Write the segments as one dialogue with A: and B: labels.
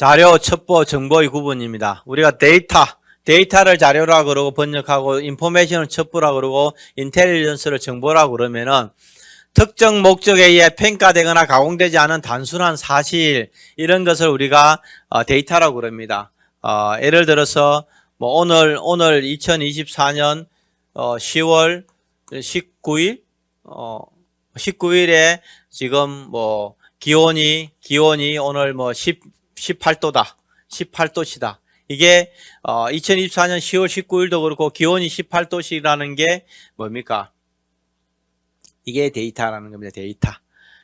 A: 자료, 첩보, 정보의 구분입니다. 우리가 데이터, 데이터를 자료라 그러고 번역하고 인포메이션을 첩보라 그러고 인텔리전스를 정보라 그러면은 특정 목적에 의해 평가되거나 가공되지 않은 단순한 사실 이런 것을 우리가 어, 데이터라고 그럽니다. 어, 예를 들어서 뭐 오늘 오늘 2024년 어, 10월 19일 어, 19일에 지금 뭐 기온이 기온이 오늘 뭐 10, 18도다. 18도시다. 이게 어 2024년 10월 19일도 그렇고 기온이 18도시라는 게 뭡니까? 이게 데이터라는 겁니다. 데이터.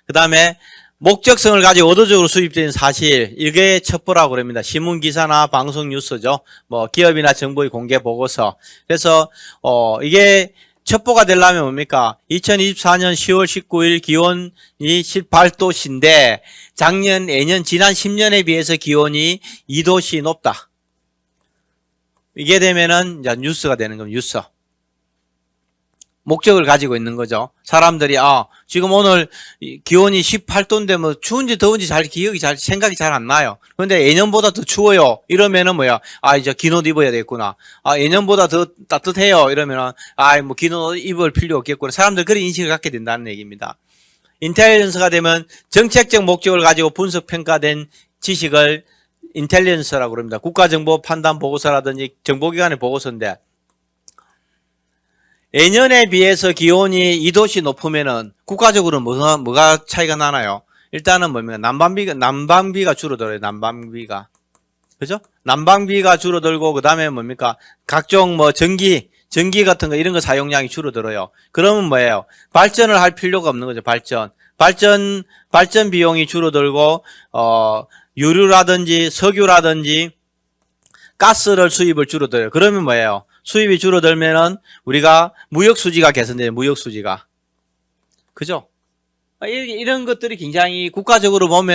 A: 그 다음에 목적성을 가지고 의도적으로 수입된 사실 이게 첩보라고 그럽니다. 신문 기사나 방송 뉴스죠. 뭐 기업이나 정부의 공개 보고서. 그래서 어 이게 첩보가 되려면 뭡니까? 2024년 10월 19일 기온이 18도씨인데 작년, 예년, 지난 10년에 비해서 기온이 2도씨 높다. 이게 되면은 이제 뉴스가 되는 겁니다. 뉴스. 목적을 가지고 있는 거죠. 사람들이 아 지금 오늘 이 기온이 18도인데 뭐 추운지 더운지 잘 기억이 잘 생각이 잘 안 나요. 그런데 예년보다 더 추워요. 이러면은 뭐야? 아 이제 긴 옷 입어야 되겠구나. 아 예년보다 더 따뜻해요. 이러면은 아뭐 긴 옷 입을 필요 없겠구나. 사람들 그런 인식을 갖게 된다는 얘기입니다. 인텔리전스가 되면 정책적 목적을 가지고 분석 평가된 지식을 인텔리전스라고 그럽니다. 국가정보 판단 보고서라든지 정보기관의 보고서인데 예년에 비해서 기온이 2도씨 높으면은 국가적으로 뭐가, 뭐가 차이가 나나요? 일단은 뭡니까? 난방비가, 난방비가 줄어들어요, 난방비가. 그죠? 난방비가 줄어들고, 그 다음에 뭡니까? 각종 뭐 전기, 전기 같은 거 이런 거 사용량이 줄어들어요. 그러면 뭐예요? 발전을 할 필요가 없는 거죠, 발전. 발전, 발전 비용이 줄어들고, 어, 유류라든지 석유라든지 가스를 수입을 줄어들어요. 그러면 뭐예요? 수입이 줄어들면은 우리가 무역 수지가 개선돼요. 무역 수지가. 그죠? 아, 이- 이런 것들이 굉장히 국가적으로 보면